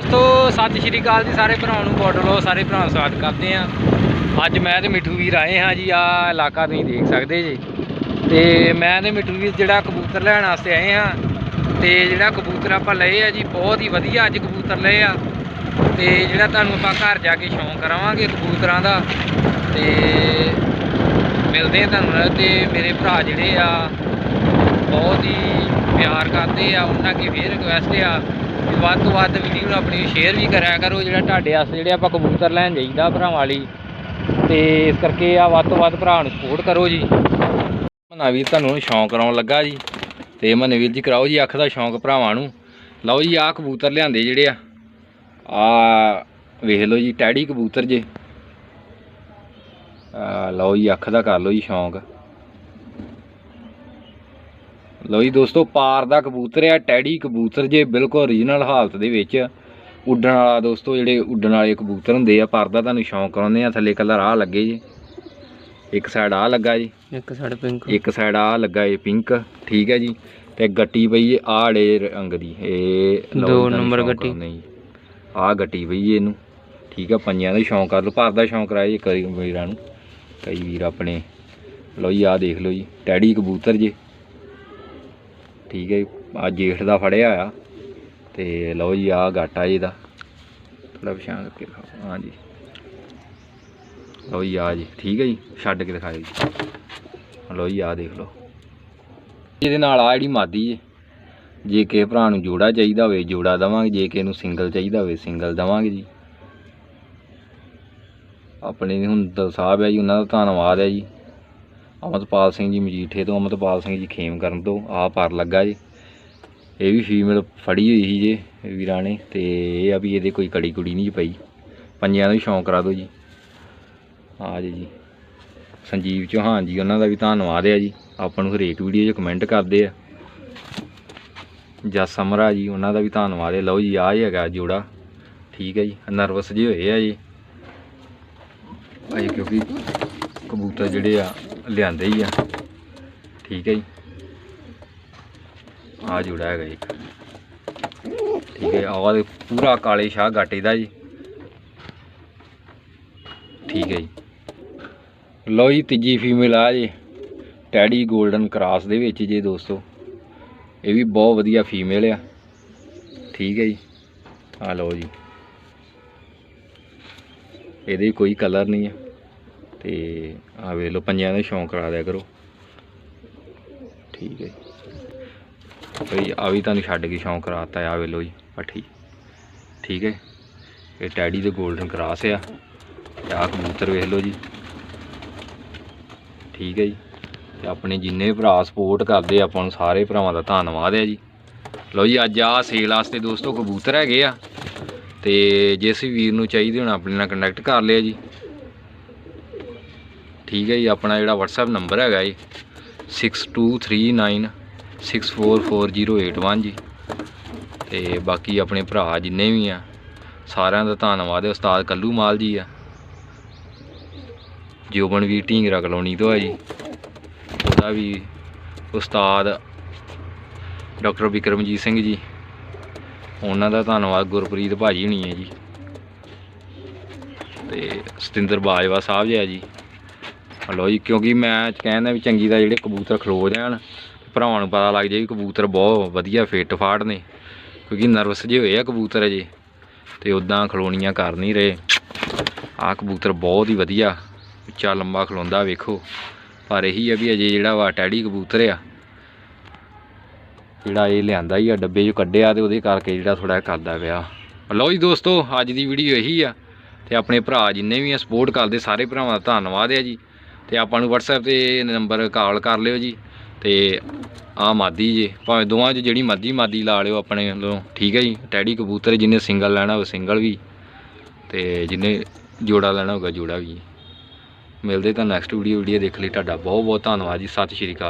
ਦੋਸਤੋ, ਸਤਿ ਸ਼੍ਰੀ ਅਕਾਲ ਜੀ ਸਾਰੇ ਭਰਾਵਾਂ ਨੂੰ ਬਾਰਡਰ ਲੋ ਸਾਰੇ ਭਰਾ ਸਵਾਗਤ ਕਰਦੇ ਆ ਅੱਜ ਮੈਂ ਤੇ ਮਿੱਠੂ ਵੀਰ ਆਏ ਹਾਂ ਜੀ ਆ ਇਲਾਕਾ ਤੁਸੀਂ ਦੇਖ ਸਕਦੇ ਜੀ। ਤੇ ਮੈਂ ਤੇ ਮਿੱਠੂ ਵੀਰ ਜਿਹੜਾ ਕਬੂਤਰ ਲੈਣ ਵਾਸਤੇ ਆਏ ਹਾਂ, ਤੇ ਜਿਹੜਾ ਕਬੂਤਰ ਆਪਾਂ ਲਏ ਆ ਜੀ, ਬਹੁਤ ਹੀ ਵਧੀਆ ਅੱਜ ਕਬੂਤਰ ਲਏ ਆ। ਤੇ ਜਿਹੜਾ ਤੁਹਾਨੂੰ ਆਪਾਂ ਘਰ ਜਾ ਕੇ ਸ਼ੌਂਕ ਕਰਾਵਾਂਗੇ ਕਬੂਤਰਾਂ ਦਾ, ਤੇ ਮਿਲਦੇ ਆ ਤੁਹਾਨੂੰ ਨਾਲ। ਤੇ ਮੇਰੇ ਭਰਾ ਜਿਹੜੇ ਆ, ਬਹੁਤ ਹੀ ਪਿਆਰ ਕਰਦੇ ਆ, ਉਹਨਾਂ ਕੀ ਫੇਰ ਰਿਕਵੈਸਟ ਆ। ਵੱਧ ਤੋਂ ਵੱਧ ਵੀਡੀਓ ਨੂੰ ਆਪਣੀ ਸ਼ੇਅਰ ਵੀ ਕਰਿਆ ਕਰੋ, ਜਿਹੜਾ ਤੁਹਾਡੇ ਵਾਸਤੇ ਜਿਹੜੇ ਆਪਾਂ ਕਬੂਤਰ ਲੈਣ ਜਾਈਦਾ ਭਰਾਵਾਂ ਲਈ ਤੇ ਇਸ ਕਰਕੇ ਆ ਵੱਧ ਤੋਂ ਵੱਧ ਭਰਾ ਨੂੰ ਸਪੋਰਟ ਕਰੋ ਜੀ। ਮਨਾਵੀਰ ਤੁਹਾਨੂੰ ਸ਼ੌਂਕ ਕਰਾਉਣ ਲੱਗਾ ਜੀ। ਤੇ ਮਨਵੀਰ ਜੀ ਕਰਾਓ ਜੀ, ਅੱਖ ਦਾ ਸ਼ੌਂਕ ਭਰਾਵਾਂ ਨੂੰ। ਲਓ ਜੀ, ਆਹ ਕਬੂਤਰ ਲਿਆਂਦੇ ਜਿਹੜੇ ਆ। ਆ ਵੇਖ ਲਓ ਜੀ, ਟੈਡੀ ਕਬੂਤਰ ਜੇ। ਲਓ ਜੀ, ਅੱਖ ਦਾ ਕਰ ਲਓ ਜੀ ਸ਼ੌਂਕ। ਲਓ ਜੀ ਦੋਸਤੋ ਪਾਰ ਦਾ ਕਬੂਤਰ ਆ ਟੈਡੀ ਕਬੂਤਰ ਜੇ ਬਿਲਕੁਲ ਓਰੀਜਨਲ ਹਾਲਤ ਦੇ ਵਿੱਚ। ਉੱਡਣ ਵਾਲਾ ਦੋਸਤੋ ਜਿਹੜੇ ਉੱਡਣ ਵਾਲੇ ਕਬੂਤਰ ਹੁੰਦੇ ਆ ਪਰ ਦਾ ਤੁਹਾਨੂੰ ਸ਼ੌਂਕ ਕਰਾਉਂਦੇ ਆ ਥੱਲੇ ਕਲਰ ਆ ਲੱਗੇ ਜੀ। ਇੱਕ ਸਾਈਡ ਆ ਲੱਗਾ ਜੀ। ਇੱਕ ਸਾਈਡ ਪਿੰਕ ਇੱਕ ਸਾਈਡ ਆ ਲੱਗਾ ਇਹ ਪਿੰਕ ਠੀਕ ਹੈ ਜੀ। ਤੇ ਗੱਟੀ ਪਈ ਇਹ ਆੜੇ ਰੰਗ ਦੀ। ਇਹ ਦੋ ਨੰਬਰ ਗੱਟੀ। ਜੀ। ਆ ਗੱਟੀ ਪਈ ਇਹਨੂੰ ਠੀਕ ਆ ਪੰਜਾਂ ਦਾ ਸ਼ੌਂਕ ਕਰ ਲਓ ਭਾਰ ਦਾ ਸ਼ੌਂਕ ਕਰਾਏ ਜੀ ਕਈ ਵੀਰਾਂ ਨੂੰ। ਕਈ ਵੀਰ ਆਪਣੇ ਲਓ ਜੀ ਆ ਦੇਖ ਲਓ ਜੀ ਟੈਡੀ ਕਬੂਤਰ ਜੀ। ਠੀਕ ਹੈ ਆ ਜੇਠ ਦਾ ਫੜਿਆ ਆ ਤੇ ਲਓ ਜੀ ਆ ਗਾਟਾ ਜੀ ਦਾ ਥੋੜਾ ਪਛਾਣ ਕਰਕੇ ਦਿਖਾਓ। ਹਾਂ ਜੀ। ਲਓ ਜੀ ਆ ਜੀ। ਠੀਕ ਹੈ ਜੀ। ਛੱਡ ਕੇ ਦਿਖਾਓ ਜੀ। ਲਓ ਜੀ ਆ ਦੇਖ ਲਓ। ਇਹਦੇ ਨਾਲ ਆ ਜਿਹੜੀ ਮਾਦੀ ਜੇ ਜੇ ਕਿਸੇ ਭਰਾ ਨੂੰ ਜੋੜਾ ਚਾਹੀਦਾ ਹੋਵੇ, ਜੋੜਾ ਦਵਾਂਗੇ। ਜੇ ਕਿਸੇ ਨੂੰ ਸਿੰਗਲ ਚਾਹੀਦਾ ਹੋਵੇ, ਸਿੰਗਲ ਦਵਾਂਗੇ ਜੀ। ਆਪਣੇ ਹੁੰਦਲ ਸਾਹਿਬ ਹੈ ਜੀ, ਉਹਨਾਂ ਦਾ ਧੰਨਵਾਦ ਹੈ ਜੀ। ਅਮਰਪਾਲ ਸਿੰਘ ਜੀ ਮਜੀਠੇ ਤੋਂ, ਅਮਰਪਾਲ ਸਿੰਘ ਜੀ ਖੇਮ ਕਰਨ ਤੋਂ ਆ ਪਰ ਲੱਗਾ ਜੀ। ਇਹ ਵੀ ਫੀਮੇਲ ਫੜੀ ਹੋਈ ਸੀ ਜੇ ਵੀਰਾਂ ਨੇ, ਤੇ ਇਹ ਆ ਵੀ ਇਹਦੇ ਕੋਈ ਕੜੀ ਕੁੜੀ ਨਹੀਂ ਪਈ। ਪੰਜਾਂ ਦਾ ਵੀ ਸ਼ੌਂਕ ਕਰਾ ਦਿਓ ਜੀ। ਆ ਜੀ ਜੀ। ਸੰਜੀਵ ਚੌਹਾਨ ਜੀ, ਉਹਨਾਂ ਦਾ ਵੀ ਧੰਨਵਾਦ ਹੈ ਜੀ। ਆਪਾਂ ਨੂੰ ਹਰੇਕ ਵੀਡੀਓ 'ਚ ਕਮੈਂਟ ਕਰਦੇ ਆ। ਜਸ ਸਮਰਾ ਜੀ, ਉਹਨਾਂ ਦਾ ਵੀ ਧੰਨਵਾਦ ਹੈ ਲਓ ਜੀ, ਆ ਹੀ ਹੈਗਾ ਜੋੜਾ। ਠੀਕ ਹੈ ਜੀ। ਨਰਵਸ ਜੇ ਹੋਏ ਆ ਜੀ। ਭਾਈ, ਕਿਉਂਕਿ ਕਬੂਤਰ ਜਿਹੜੇ ਆ, ਲਿਆਂਦੇ ਹੀ ਆ। ਠੀਕ ਹੈ ਜੀ। ਆ ਜੋੜਾ ਹੈਗਾ ਜੀ। ਇੱਕ ਠੀਕ ਹੈ, ਆਹ ਪੂਰਾ ਕਾਲੇ ਸ਼ਾਹ ਗਾਟੇ ਦਾ ਜੀ। ਠੀਕ ਹੈ ਜੀ। ਲਓ ਜੀ, ਤੀਜੀ ਫੀਮੇਲ ਆ ਜੀ। ਟੈਡੀ 골ਡਨ ਕਰਾਸ ਦੇ ਵਿੱਚ ਜੇ ਦੋਸਤੋ। ਇਹ ਵੀ ਬਹੁਤ ਵਧੀਆ ਫੀਮੇਲ ਆ। ਠੀਕ ਹੈ ਜੀ। ਆ ਲਓ ਜੀ। ਇਹਦੇ ਕੋਈ ਕਲਰ ਨਹੀਂ ਆ। ਤੇ ਆ ਵੇਖ ਲਓ, ਪੰਜਾਂ ਦਾ ਸ਼ੌਂਕ ਕਰਾ ਦਿਆ ਕਰੋ। ਠੀਕ ਹੈ ਜੀ। ਭਈ ਆ ਵੀ ਤੁਹਾਨੂੰ ਛੱਡ ਕੇ ਸ਼ੌਂਕ ਕਰਾਤਾ ਆ ਵੇਖ ਲਓ ਜੀ, ਪੱਠੀ। ਠੀਕ ਹੈ। ਇਹ ਟੈਡੀ ਦੇ 골ਡਨ ਕਰਾਸ ਆ। ਤੇ ਆਹ ਕਬੂਤਰ ਵੇਖ ਲਓ ਜੀ। ਠੀਕ ਹੈ ਜੀ। ਤੇ ਆਪਣੇ ਜਿੰਨੇ ਭਰਾ ਸਪੋਰਟ ਕਰਦੇ ਆਪਾਂ ਨੂੰ ਸਾਰੇ ਭਰਾਵਾਂ ਦਾ ਧੰਨਵਾਦ ਹੈ ਜੀ। ਲਓ ਜੀ, ਅੱਜ ਆ ਸੇਲ ਵਾਸਤੇ ਦੋਸਤੋ ਕਬੂਤਰ ਹੈਗੇ ਆ। ਤੇ ਜਿਸ ਵੀਰ ਨੂੰ ਚਾਹੀਦੇ ਹੋਣ, ਆਪਣੇ ਨਾਲ ਕੰਟੈਕਟ ਕਰ ਲਿਆ ਜੀ। ਠੀਕ ਹੈ ਜੀ, ਆਪਣਾ ਜਿਹੜਾ WhatsApp ਨੰਬਰ ਹੈਗਾ ਜੀ 6239644081 ਜੀ। ਤੇ ਬਾਕੀ ਆਪਣੇ ਭਰਾ ਜਿੰਨੇ ਵੀ ਆ, ਸਾਰਿਆਂ ਦਾ ਧੰਨਵਾਦ ਹੈ, ਉਸਤਾਦ ਕੱਲੂ ਮਾਲ ਜੀ ਆ। ਜੋਬਨ ਵੀ ਢੀਂਗਰਾ ਕਲੋਨੀ ਤੋਂ ਹੈ ਜੀ। ਉਹਦਾ ਵੀ ਉਸਤਾਦ ਡਾਕਟਰ ਵਿਕਰਮਜੀਤ ਸਿੰਘ ਜੀ, ਉਹਨਾਂ ਦਾ ਧੰਨਵਾਦ ਗੁਰਪ੍ਰੀਤ ਭਾਜੀ ਹੁਣੀ ਹੈ ਜੀ। ਤੇ ਸਤਿੰਦਰ ਬਾਜਵਾ ਸਾਹਿਬ ਜੀ ਆ ਜੀ। ਹਲੋ ਜੀ, ਕਿਉਂਕਿ ਮੈਂ ਕਹਿੰਦਾ ਵੀ ਚੰਗੀ ਦਾ ਜਿਹੜੇ ਕਬੂਤਰ ਖਲੋ ਜਾਣ ਭਰਾਵਾਂ ਨੂੰ ਪਤਾ ਲੱਗ ਜਾਏ ਵੀ ਕਬੂਤਰ ਬਹੁਤ ਵਧੀਆ ਫਿੱਟ ਫਾੜ ਨੇ, ਕਿਉਂਕਿ ਨਰਵਸ ਜਿਹੇ ਹੋਏ ਆ ਕਬੂਤਰ ਅਜੇ, ਤੇ ਉਦਾਂ ਖਲੋਣੀਆਂ ਕਰ ਨਹੀਂ ਰਹੇ। ਆਹ ਕਬੂਤਰ ਬਹੁਤ ਹੀ ਵਧੀਆ, ਉੱਚਾ ਲੰਬਾ ਖਲੋਂਦਾ ਵੇਖੋ, ਪਰ ਇਹੀ ਆ ਵੀ ਅਜੇ ਜਿਹੜਾ ਵਾ ਟੈਡੀ ਕਬੂਤਰ ਆ, ਜਿਹੜਾ ਇਹ ਲਿਆਂਦਾ ਹੀ ਆ ਡੱਬੇ 'ਚੋਂ ਕੱਢਿਆ ਤੇ ਉਹਦੇ ਕਰਕੇ ਜਿਹੜਾ ਥੋੜਾ ਕਰਦਾ ਪਿਆ। ਲਓ ਜੀ ਦੋਸਤੋ, ਅੱਜ ਦੀ ਵੀਡੀਓ ਇਹੀ ਆ, ਤੇ ਆਪਣੇ ਭਰਾ ਜਿੰਨੇ ਵੀ ਆ ਸਪੋਰਟ ਕਰਦੇ, ਸਾਰੇ ਭਰਾਵਾਂ ਦਾ ਧੰਨਵਾਦ ਹੈ ਜੀ। ਤੇ ਆਪਾਂ ਨੂੰ WhatsApp ਤੇ ਨੰਬਰ ਕਾਲ ਕਰ ਲਿਓ ਜੀ ਤੇ ਆ ਮਾਦੀ ਜੇ, ਭਾਵੇਂ ਦੋਵਾਂ 'ਚ ਜਿਹੜੀ ਮਰਜ਼ੀ ਮਾਦੀ ਲਾ ਲਿਓ ਆਪਣੇ ਵੱਲੋਂ, ਠੀਕ ਹੈ ਜੀ? ਟੈਡੀ ਕਬੂਤਰ ਜਿੰਨੇ ਸਿੰਗਲ ਲੈਣਾ ਹੋਵੇ ਸਿੰਗਲ ਵੀ ਤੇ ਜਿੰਨੇ ਜੋੜਾ ਲੈਣਾ ਹੋਗਾ ਜੋੜਾ ਵੀ। ਮਿਲਦੇ ਤਾਂ ਨੈਕਸਟ ਵੀਡੀਓ ਵੀਡੀਓ ਦੇਖ ਲਈ ਤੁਹਾਡਾ ਬਹੁਤ ਬਹੁਤ ਧੰਨਵਾਦ ਜੀ, ਸਤਿ ਸ਼੍ਰੀ ਅਕਾਲ।